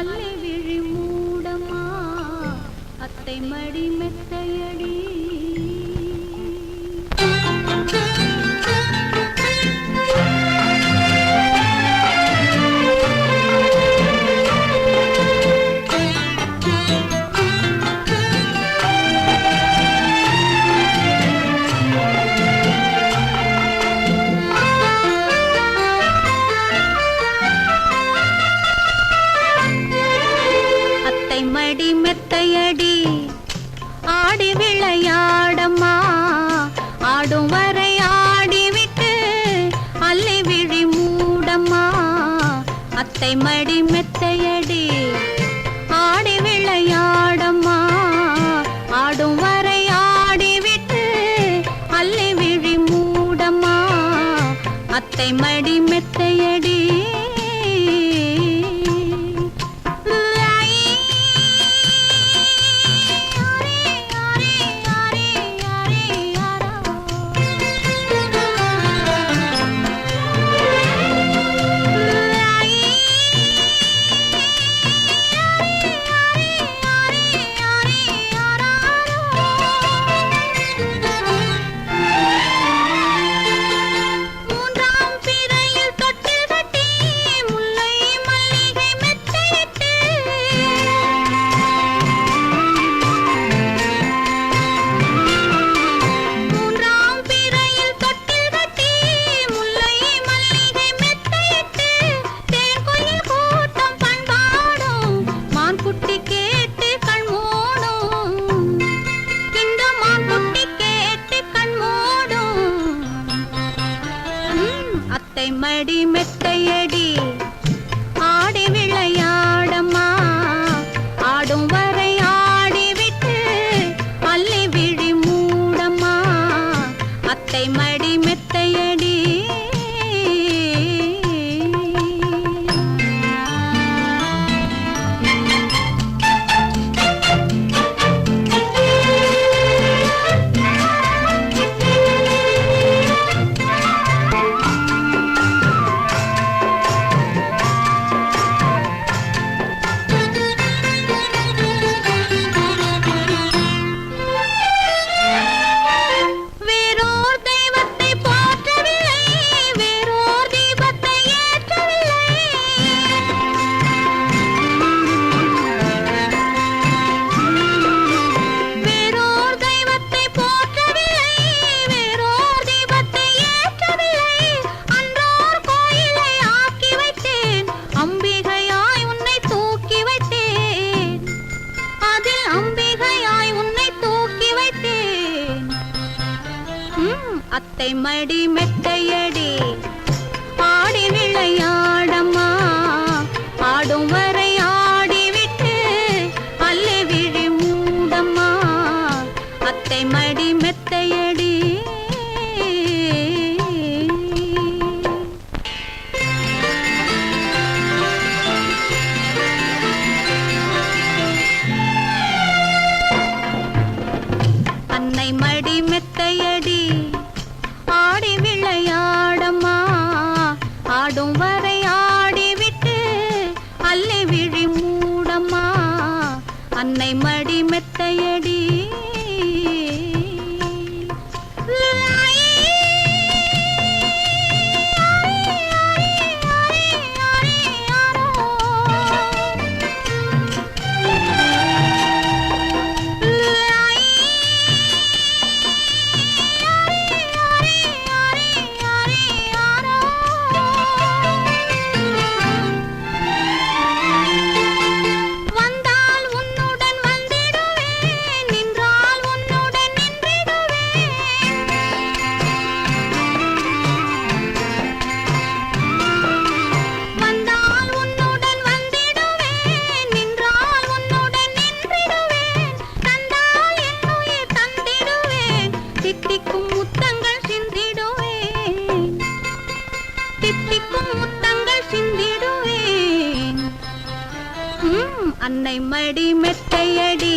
அல்லி விழி மூடமா? அத்தை மடி மெத்தையடி ஆடி விளையாடம்மா. ஆடும் வரை ஆடிவிட்டு அல்லி விழி மூடம்மா. அத்தை மடி மெத்தையடி ஆடி விளையாடம்மா. ஆடும் வரை ஆடிவிட்டு அல்லி விழி மூடம்மா. அத்தை மடி மெத்தையடி. மடி மெத்தையடி. ஆடி விளையாடம்மா. ஆடும் வரை ஆடிவிட்டு அள்ளி விழி மூடம்மா. அத்தை மடி மெத்தை மடி மெத்தையடி. ஆடி விளையாடம்மா. ஆடும் வரை ஆடிவிட்டு அல்லி விழி மூடம்மா. அத்தை மடி மெத்தையடி. அன்னை மடி மெத்தைய அன்னை மடி மெத்தையடி. அன்னை மடி மெத்தையடி.